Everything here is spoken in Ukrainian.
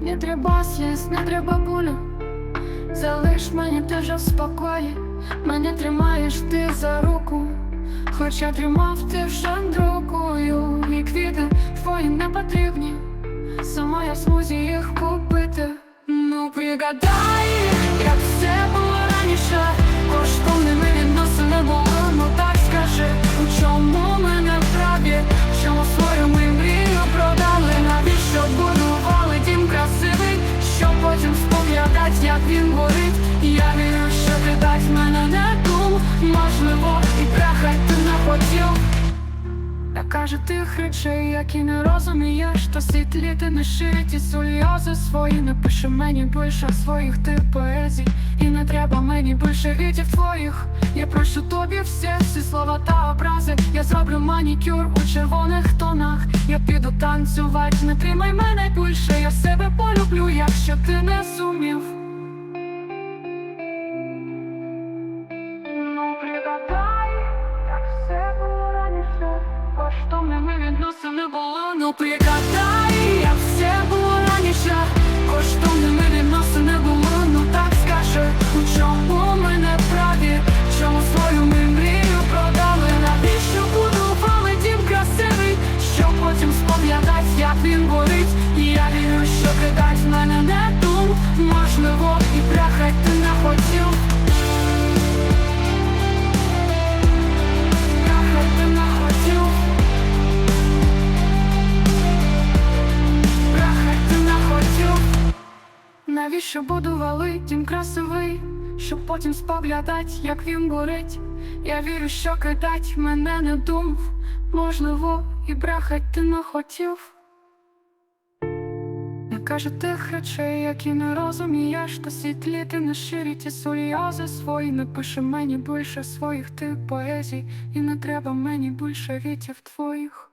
Не треба сліз, не треба болю. Залиш мені теж в спокої. Мене тримаєш ти за руку. Хоча тримав ти вже другою. І квіти твої не потрібні. Сама я смузі їх купити. Ну пригадай, як все було раніше. Коштовними що мене не дум, можливо, і трахать ти не хотів. Я кажу тих речей, які не розумієш, то світлі ти не шиють і сльози свої. Не пише мені більше своїх ти поезій. І не треба мені більше вітів твоїх. Я прошу тобі всі, всі слова та образи. Я зроблю манікюр у червоних тонах. Я піду танцювати, не тримай мене більше. Я себе полюблю, якщо ти не Ну, пригадай, як все було раніше, коштовними відносини було. Ну так скажи, у чому ми не праві, чому свою ми мрію продали, навіщо будували дім красивий, щоб потім споглядать, як він горить. І я вірю, що кидать мене не дум, можливо, і брехать Навіщо будували дім красивий, щоб потім споглядать, як він горить. Я вірю, що кидать мене не думав, можливо, і брехать ти не хотів. Я кажу тих речей, які не розумієш, то світлі ти не ширі ті сльози свої, не пише мені більше своїх ти поезій, і не треба мені більше вітів твоїх.